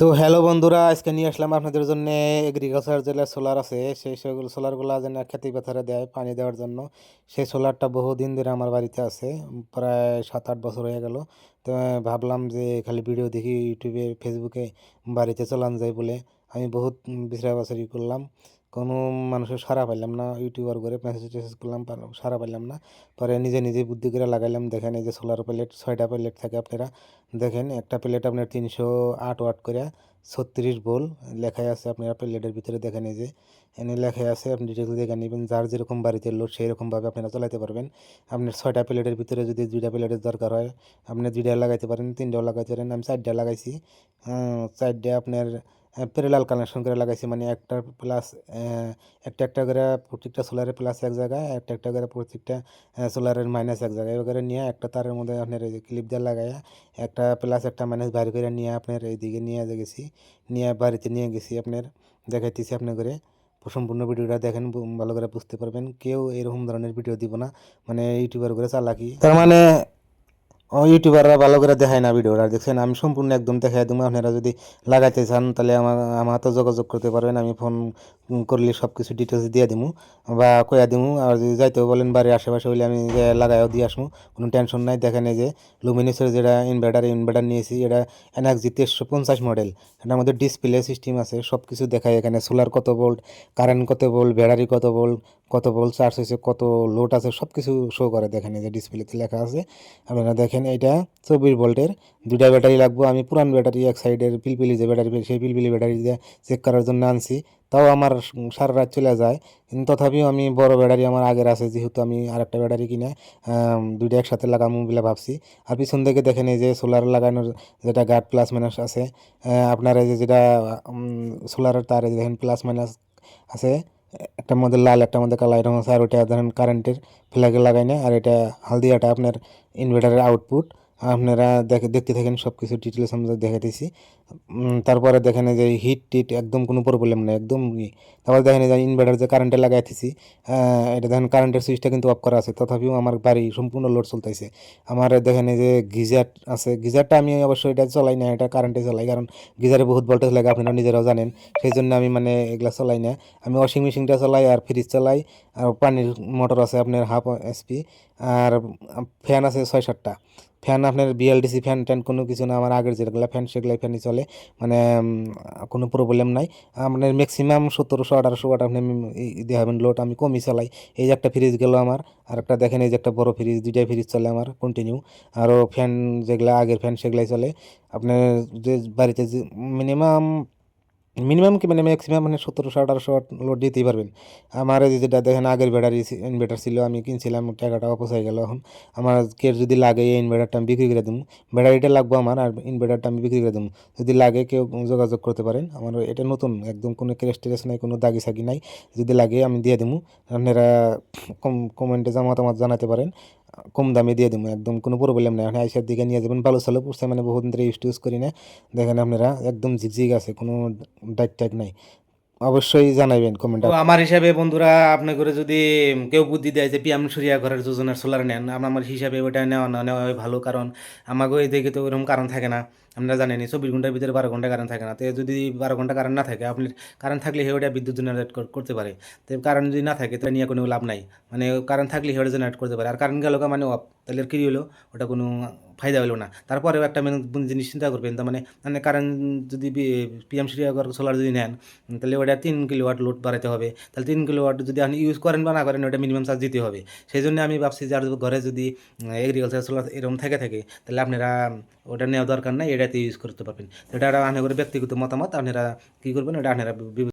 তো হ্যালো বন্ধুরা, আজকে নিয়ে আসলাম আপনাদের জন্য এগ্রিকালচার যে সোলার আছে, সেই সেগুলো সোলারগুলো যেন খেতে পাথারে দেয়, পানি দেওয়ার জন্য। সেই সোলারটা বহুদিন ধরে আমার বাড়িতে আছে, প্রায় সাত আট বছর হয়ে গেল। তো ভাবলাম যে খালি ভিডিও দেখি ইউটিউবে ফেসবুকে বাড়িতে চলান যায় বলে। আমি বহুত বিচারা করলাম। কোনো মানুষের সারা পাইলাম না ইউটিউবার করে মেসেজ টেসেজ করলাম সারা পাইলাম না। পরে নিজে নিজে বুদ্ধি করে লাগাইলাম, দেখেন এই যে সোলার প্লেট ছয়টা প্লেট থাকে আপনারা। দেখেন একটা প্লেট আপনার তিনশো আট ওয়াট করে, ছত্রিশ বোল লেখাই আছে আপনারা প্লেটের ভিতরে, দেখেন এই যে। এনে লেখাই আছে, আপনি ডিটেলস দেখে নেবেন, যার যেরকম বাড়িতে লোড সেই রকমভাবে আপনারা চালাতে পারবেন। আপনার ছয়টা প্লেটের ভিতরে যদি দুইটা প্লেটের দরকার হয়, আপনি দুইটা লাগাইতে পারেন, তিনটাও লাগাইতে পারেন, আমি চারটা লাগাইছি। চারটা আপনার প্যারালাল কানেকশন করে লাগাইছি মানে একটা প্লাস একটা একটা করে প্রত্যেকটা সোলারের প্লাস এক জায়গায়, একটা একটা করে প্রত্যেকটা সোলারের মাইনাস এক জায়গায়। এবার নিয়ে একটা তারের মধ্যে আপনার এই যে ক্লিপ দিয়ে লাগায় একটা প্লাস একটা মাইনাস বাইরে করে নিয়ে আপনার এইদিকে নিয়ে গেছি, নিয়ে বাড়িতে নিয়ে গেছি আপনার, দেখাইতেছি আপনার করে। সম্পূর্ণ ভিডিওটা দেখেন, ভালো করে বুঝতে পারবেন। কেউ এরকম ধরনের ভিডিও দিব না মানে ইউটিউবার করে চালাকি। তার মানে ইউটিউবাররা ভালো করে দেখায় না ভিডিওটা দেখছেন আমি সম্পূর্ণ একদম দেখাই দেবো। আপনারা যদি লাগাইতে চান, তাহলে আমার আমার তো যোগাযোগ করতে পারবেন। আমি ফোন করলে সব কিছু ডিটেলস দিয়ে দিমু বা কয়া দিমু আর যদি যাইতেও বলেন, বাড়ির আশেপাশে হইলে আমি লাগাইও দিয়ে আসব, কোনো টেনশন নাই। দেখেন এই যে লুমিনিসের যেটা ইনভার্টার ইনভার্টার নিয়েছি, এটা এনার্জি তেইশশো পঞ্চাশ মডেল এটার মধ্যে ডিসপ্লে সিস্টেম আছে সব কিছু দেখায় এখানে। সোলার কত ভোল্ট কারেন্ট কত ভোল্ট ব্যাটারি কত ভোল্ট কত ভোল্ট চার্জ হয়েছে, কত লোড আছে সব কিছু শো করে। দেখেন এই যে ডিসপ্লেতে লেখা আছে। আপনারা দেখেন এটা চব্বিশ ভোল্টের। দুইটা ব্যাটারি লাগবো, আমি পুরান ব্যাটারি, এক সাইডের পিলপিলি যে ব্যাটারি, সেই পিলপিলি ব্যাটারি দিয়ে চেক করার জন্য আনছি। তাও আমার সারা রাত চলে যায়, কিন্তু তথাপিও আমি বড় ব্যাটারি আমার আগের আছে, যেহেতু আমি আরেকটা ব্যাটারি কিনে দুইটা একসাথে লাগামু বলে ভাবছি। আর পিছন থেকে দেখেন এই যে সোলার লাগানোর যেটা গার্ড প্লাস মাইনাস আছে আপনার এই যে যেটা সোলারের তার দেখেন প্লাস মাইনাস আছে একটার মধ্যে লাল একটার মধ্যে কালো এরকম আছে আর ওইটা ধরেন কারেন্টের ফ্ল্যাগে লাগাই না আর এটা হালদিয়াটা আপনার ইনভার্টারের আউটপুট আপনারা দেখে দেখতে থাকেন সব কিছু ডিটেলস আমরা দেখাইতেছি। উম, তারপরে দেখেন যে হিট টিট একদম কোনো প্রবলেম নেই একদম। তারপরে দেখেন যে ইনভার্টার যে কারেন্টে লাগাইতেছি এটা দেখেন কারেন্টের সুইচটা কিন্তু অফ করা আছে তথাপিও আমার বাড়ি সম্পূর্ণ লোড চলতেছে। আমার দেখেন যে গিজার আছে গিজারটা আমি অবশ্যই এটা চলাই না এটা কারেন্টে চলাই কারণ গিজারে বহুত ভোল্টেজ লাগে আপনারা নিজেরাও জানেন। সেই জন্য আমি মানে এগুলা চলাই না। আমি ওয়াশিং মেশিনটা চলাই আর ফ্রিজ চালাই আর পানির মোটর আছে আপনার হাফ এসপি আর ফ্যান আছে ছয় সাতটা। ফ্যান আপনার বিএলডিসি ফ্যান ট্যান কোনো কিছু না, আমার আগের যেগুলো ফ্যান সেগুলো ফ্যানই চলে। মানে কোনো প্রবলেম নাই। আপনার ম্যাক্সিমাম সতেরোশো, আঠারোশো ওয়াট আপনি দিয়ে হবেন লোড আমি কমই চালাই। এই যে একটা ফ্রিজ গেল আমার, আর একটা দেখেন এই যে একটা বড় ফ্রিজ দুইটাই ফ্রিজ চলে আমার কন্টিনিউ আরও ফ্যান যেগুলো, আগের ফ্যান সেগুলাই চলে। আপনার যে বাড়িতে যে মিনিমাম মিনিমাম কি মানে ম্যাক্সিমাম মানে সতেরোশো, আঠারোশো লোড দিতেই পারবেন। আমার যেটা দেখেন, আগের ব্যাটারি ইনভার্টার ছিল, আমি কিনছিলাম, টাকাটা অপচয় হয়ে গেল এখন। আমার কেউ যদি লাগে এই ইনভার্টারটা আমি বিক্রি করে দেবো ব্যাটারিটা লাগবো আমার, আর ইনভার্টারটা আমি বিক্রি করে দেবো যদি লাগে কেউ যোগাযোগ করতে পারেন। আমার এটা নতুন, একদম কোনো ক্রেস টেরেস নাই, কোনো দাগি সাগি নাই। যদি লাগে আমি দিয়ে দেবো আপনারা কম কমেন্টে যা মতামত জানাতে পারেন। কম দামে দিয়ে দেবো একদম কোনো প্রবলেম নেই। আপনি আইসার দিকে নিয়ে যাবেন ভালো চালু পড়ছে মানে বহুদিন ধরে ইউজ টুজ করি না। দেখেন আপনারা একদম ঝিকঝিক আছে কোনো ডাক টাইট নাই। অবশ্যই জানাবেন কমেন্ট আমার হিসাবে বন্ধুরা আপনি করে যদি কেউ বুদ্ধি দেয় যে পিয়াম সুরিয়া ঘরের যোজনার সোলার নেন আমার আমার হিসাবে ওটা নেওয়া না নেওয়া ভালো কারণ আমাকে ওই দিকে তো ওরকম কারণ থাকে না। আপনারা জানেনই চব্বিশ ঘণ্টার ভিতরে বারো ঘণ্টা কারেন্ট থাকে না। তো যদি বারো ঘণ্টা কারেন্ট না থাকে, আপনি কারেন্ট থাকলে হে ওটা বিদ্যুৎ জেনারেট করতে পারে। তো কারেন্ট যদি না থাকে তো নিয়ে কোনো লাভ নাই। মানে কারেন্ট থাকলে হে ওটা জেনারেট করতে পারে। আর কারেন্ট গেল মানে অফ তাহলে কি হলো ওটা কোনো ফায়দা হলো না। তারপরেও একটা মেন জিনিস চিন্তা করবেন, তার মানে মানে কারেন্ট যদি পিএম শ্রীনগর সোলার যদি নেন, তাহলে ওটা তিন কিলোওয়াট লোড বাড়াতে হবে। তাহলে তিন কিলোওয়াট যদি আপনি ইউজ করেন বা না করেন ওটা মিনিমাম চার্জ দিতে হবে। সেই জন্য আমি ভাবছি যে আর ঘরে যদি এগ্রিকালচার সোলার এরকম থেকে থাকে, তাহলে আপনারা ওটা নেওয়া দরকার নাই। এটাতে ইউজ করতে পারবেন। এটা আপনার ব্যক্তিগত মতামত আপনারা কী করবেন? এটা আপনারা